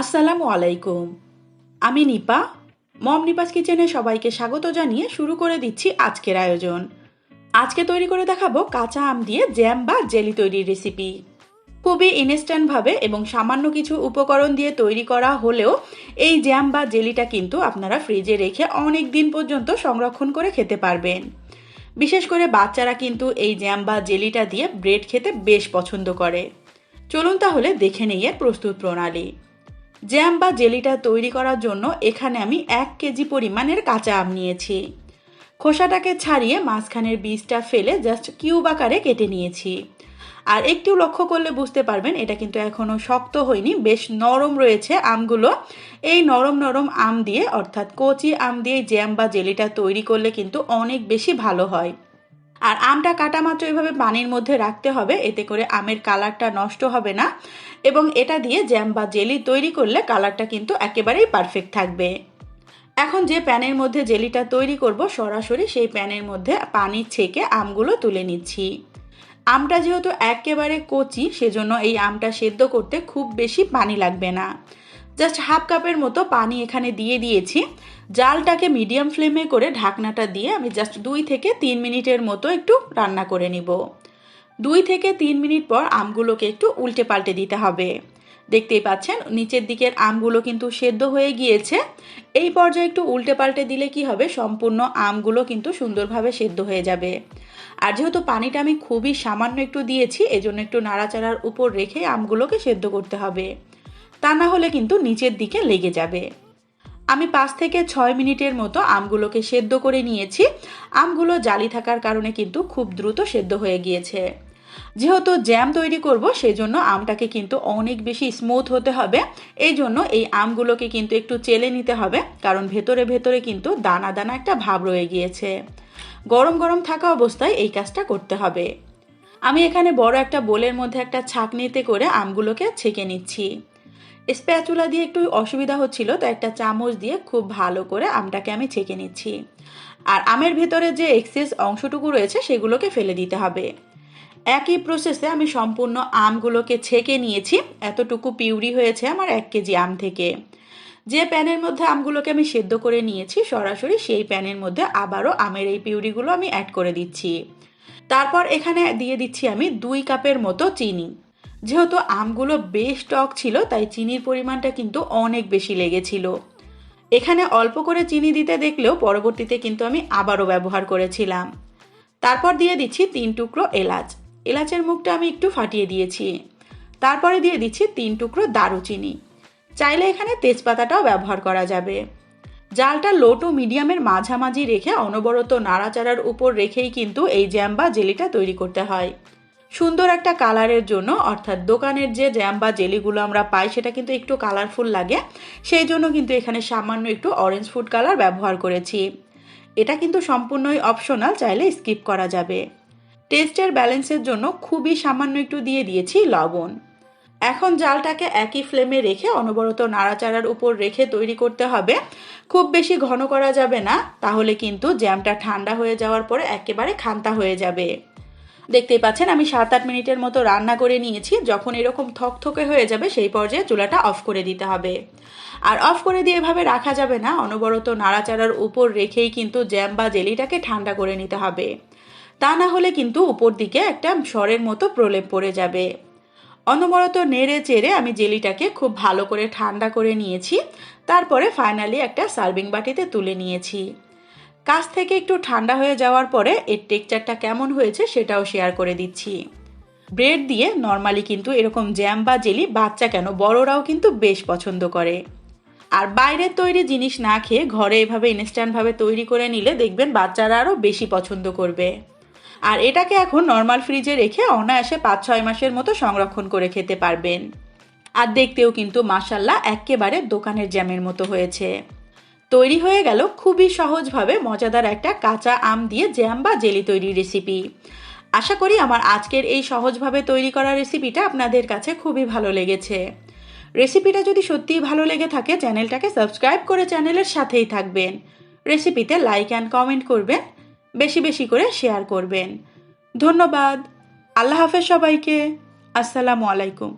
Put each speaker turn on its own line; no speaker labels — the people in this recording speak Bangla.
আসসালামু আলাইকুম। আমি নিপা। মম নিপাস কিচেনে সবাইকে স্বাগত জানিয়ে শুরু করে দিচ্ছি আজকের আয়োজন। আজকে তৈরি করে দেখাবো কাঁচা আম দিয়ে জ্যাম বা জেলি তৈরির রেসিপি। খুবই ইনস্ট্যান্টভাবে এবং সামান্য কিছু উপকরণ দিয়ে তৈরি করা হলেও এই জ্যাম বা জেলিটা কিন্তু আপনারা ফ্রিজে রেখে অনেক দিন পর্যন্ত সংরক্ষণ করে খেতে পারবেন। বিশেষ করে বাচ্চারা কিন্তু এই জ্যাম বা জেলিটা দিয়ে ব্রেড খেতে বেশ পছন্দ করে। চলুন তাহলে দেখে নিই এর প্রস্তুত প্রণালী। জ্যাম বা জেলিটা তৈরি করার জন্য এখানে আমি এক কেজি পরিমাণের কাঁচা আম নিয়েছি। খোসাটাকে ছাড়িয়ে মাঝখানের বীজটা ফেলে জাস্ট কিউব আকারে কেটে নিয়েছি। আর একটু লক্ষ্য করলে বুঝতে পারবেন, এটা কিন্তু এখনও শক্ত হয়নি, বেশ নরম রয়েছে আমগুলো। এই নরম নরম আম দিয়ে, অর্থাৎ কচি আম দিয়ে জ্যাম বা জেলিটা তৈরি করলে কিন্তু অনেক বেশি ভালো হয়। আর আমটা কাটা মাত্র এভাবে পানির মধ্যে রাখতে হবে, এতে করে আমের কালারটা নষ্ট হবে না। এবং এটা দিয়ে জ্যাম বা জেলি তৈরি করলে কালারটা কিন্তু একেবারেই পারফেক্ট থাকবে। এখন যে প্যানের মধ্যে জেলিটা তৈরি করব, সরাসরি সেই প্যানের মধ্যে পানি ছেঁকে আমগুলো তুলে নিচ্ছি। আমটা যেহেতু একেবারে কচি, সেজন্য এই আমটা সেদ্ধ করতে খুব বেশি পানি লাগবে না। জাস্ট হাফ কাপের মতো পানি এখানে দিয়ে দিয়েছি। জালটাকে মিডিয়াম ফ্লেমে করে ঢাকনাটা দিয়ে আমি জাস্ট দুই থেকে তিন মিনিটের মতো একটু রান্না করে নিব। দুই থেকে তিন মিনিট পর আমগুলোকে একটু উল্টে পাল্টে দিতে হবে। দেখতেই পাচ্ছেন, নিচের দিকের আমগুলো কিন্তু সেদ্ধ হয়ে গিয়েছে। এই পর্যায়ে একটু উল্টে পাল্টে দিলে কি হবে, সম্পূর্ণ আমগুলো কিন্তু সুন্দরভাবে সেদ্ধ হয়ে যাবে। আর যেহেতু পানিটা আমি খুবই সামান্য একটু দিয়েছি, এজন্য একটু নাড়াচাড়ার উপর রেখে আমগুলোকে সেদ্ধ করতে হবে। তা না হলে কিন্তু নিচের দিকে লেগে যাবে। আমি পাঁচ থেকে ছয় মিনিটের মতো আমগুলোকে সেদ্ধ করে নিয়েছি। আমগুলো জালি থাকার কারণে কিন্তু খুব দ্রুত সেদ্ধ হয়ে গিয়েছে। যেহেতু জ্যাম তৈরি করব সেই জন্য আমটাকে কিন্তু অনেক বেশি স্মুথ হতে হবে। এই জন্য এই আমগুলোকে কিন্তু একটু চেলে নিতে হবে, কারণ ভেতরে ভেতরে কিন্তু দানা দানা একটা ভাব রয়ে গিয়েছে। গরম গরম থাকা অবস্থায় এই কাজটা করতে হবে। আমি এখানে বড় একটা বোলের মধ্যে একটা ছাঁকনিতে করে আমগুলোকে ছেঁকে নিচ্ছি। স্প্যাচুলা দিয়ে একটু অসুবিধা হচ্ছিল, তো একটা চামচ দিয়ে খুব ভালো করে আমটাকে আমি ছেঁকে নিচ্ছি। আর আমের ভেতরে যে এক্সেস অংশটুকু রয়েছে, সেগুলোকে ফেলে দিতে হবে। একই প্রসেসে আমি সম্পূর্ণ আমগুলোকে ছেঁকে নিয়েছি। এতটুকু পিউরি হয়েছে আমার এক কেজি আম থেকে। যে প্যানের মধ্যে আমগুলোকে আমি সেদ্ধ করে নিয়েছি, সরাসরি সেই প্যানের মধ্যে আবারও আমের এই পিউরিগুলো আমি অ্যাড করে দিচ্ছি। তারপর এখানে দিয়ে দিচ্ছি আমি দুই কাপের মতো চিনি। যেহেতু আমগুলো বেশ টক ছিল, তাই চিনির পরিমাণটা কিন্তু অনেক বেশি লেগেছিল। এখানে অল্প করে চিনি দিতে দেখলেও পরবর্তীতে কিন্তু আমি আবারও ব্যবহার করেছিলাম। তারপর দিয়ে দিচ্ছি তিন টুকরো এলাচ। এলাচের মুখটা আমি একটু ফাটিয়ে দিয়েছি। তারপরে দিয়ে দিচ্ছি তিন টুকরো দারুচিনি। চাইলে এখানে তেজপাতাটাও ব্যবহার করা যাবে। জালটা লো টু মিডিয়ামের মাঝামাঝি রেখে অনবরত নাড়াচাড়ার উপর রেখেই কিন্তু এই জ্যাম বা জেলিটা তৈরি করতে হয়। সুন্দর একটা কালারের জন্য, অর্থাৎ দোকানের যে জ্যাম বা জেলিগুলো আমরা পাই, সেটা কিন্তু একটু কালারফুল লাগে। সেই জন্য কিন্তু এখানে সামান্য একটু অরেঞ্জ ফুড কালার ব্যবহার করেছি। এটা কিন্তু সম্পূর্ণই অপশনাল চাইলে স্কিপ করা যাবে। টেস্টের ব্যালেন্সের জন্য খুবই সামান্য একটু দিয়ে দিয়েছি লবণ। এখন জালটাকে একই ফ্লেমে রেখে অনবরত নাড়াচাড়ার উপর রেখে তৈরি করতে হবে। খুব বেশি ঘন করা যাবে না, তাহলে কিন্তু জ্যামটা ঠান্ডা হয়ে যাওয়ার পরে একেবারে খান্তা হয়ে যাবে। দেখতেই পাচ্ছেন, আমি সাত আট মিনিটের মতো রান্না করে নিয়েছি। যখন এরকম থকথকে হয়ে যাবে, সেই পর্যায়ে চুলাটা অফ করে দিতে হবে। আর অফ করে দিয়ে এভাবে রাখা যাবে না, অনবরত নাড়াচাড়ার উপর রেখেই কিন্তু জ্যাম বা জেলিটাকে ঠান্ডা করে নিতে হবে। তা না হলে কিন্তু উপর দিকে একটা স্বরের মতো প্রলেপ পড়ে যাবে। অনবরত নেড়ে চেড়ে আমি জেলিটাকে খুব ভালো করে ঠান্ডা করে নিয়েছি। তারপরে ফাইনালি একটা সার্ভিং বাটিতে তুলে নিয়েছি। কাছ থেকে একটু ঠান্ডা হয়ে যাওয়ার পরে এর টেক্সচারটা কেমন হয়েছে সেটাও শেয়ার করে দিচ্ছি। ব্রেড দিয়ে নর্মালি কিন্তু এরকম জ্যাম বা জেলি বাচ্চা কেন বড়রাও কিন্তু বেশ পছন্দ করে। আর বাইরের তৈরি জিনিস না খেয়ে ঘরে এভাবে ইনস্ট্যান্টভাবে তৈরি করে নিলে দেখবেন বাচ্চারা আরও বেশি পছন্দ করবে। আর এটাকে এখন নর্মাল ফ্রিজে রেখে অনায়াসে পাঁচ ছয় মাসের মতো সংরক্ষণ করে খেতে পারবেন। আর দেখতেও কিন্তু মাসাল্লাহ একেবারে দোকানের জ্যামের মতো হয়েছে। তৈরি হয়ে গেল খুবই সহজভাবে মজাদার একটা কাঁচা আম দিয়ে জ্যাম বা জেলি তৈরির রেসিপি আশা করি আমার আজকের এই সহজভাবে তৈরি করা রেসিপিটা আপনাদের কাছে খুবই ভালো লেগেছে। রেসিপিটা যদি সত্যিই ভালো লেগে থাকে, চ্যানেলটাকে সাবস্ক্রাইব করে চ্যানেলের সাথেই থাকবেন। রেসিপিতে লাইক অ্যান্ড কমেন্ট করবেন, বেশি বেশি করে শেয়ার করবেন। ধন্যবাদ। আল্লাহ হাফেজ সবাইকে। আসসালামু আলাইকুম।